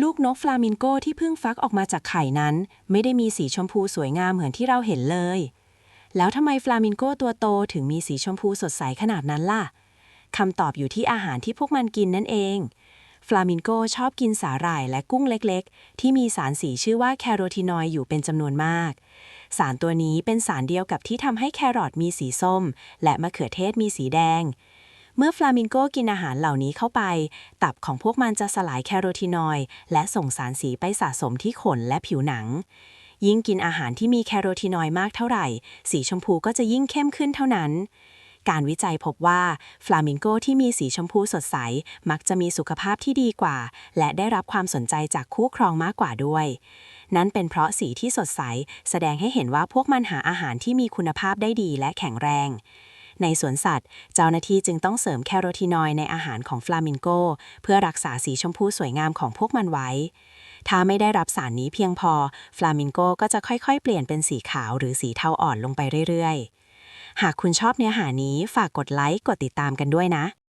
ลูกนกฟลามิงโกที่เพิ่งฟักออกมาจากไข่นั้น ไม่ได้มีสีชมพูสวยงามเหมือนที่เราเห็นเลย แล้วทำไมฟลามิงโกตัวโตถึงมีสีชมพูสดใสขนาดนั้นล่ะคำตอบอยู่ที่อาหารที่พวกมันกินนั่นเอง ฟลามิงโกชอบกินสาหร่ายและกุ้งเล็กๆ ที่มีสารสีชื่อว่าแคโรทีนอยด์อยู่เป็นจำนวนมาก สารตัวนี้เป็นสารเดียวกับที่ทำให้แครอทมีสีส้ม และมะเขือเทศมีสีแดง เมื่อฟลามิงโกกินอาหารเหล่านี้เข้าไป ตับของพวกมันจะสลายแคโรทีนอยด์และส่งสารสีไปสะสมที่ขนและผิวหนัง ยิ่งกินอาหารที่มีแคโรทีนอยด์มากเท่าไหร่ สีชมพูก็จะยิ่งเข้มขึ้นเท่านั้น การวิจัยพบว่าฟลามิงโกที่มีสีชมพูสดใส มักจะมีสุขภาพที่ดีกว่า และได้รับความสนใจจากคู่ครองมากกว่าด้วยนั่นเป็นเพราะสีที่สดใส แสดงให้เห็นว่าพวกมันหาอาหารที่มีคุณภาพได้ดีและแข็งแรง ในสวนสัตว์ เจ้าหน้าที่จึงต้องเสริมแคโรทีนอยด์ในอาหารของฟลามิงโก เพื่อรักษาสีชมพูสวยงามของพวกมันไว้ ถ้าไม่ได้รับสารนี้เพียงพอ ฟลามิงโกก็จะค่อยๆ เปลี่ยนเป็นสีขาวหรือสีเทาอ่อนลงไปเรื่อยๆ หากคุณชอบเนื้อหานี้ฝากกดไลค์ กดติดตามกันด้วยนะ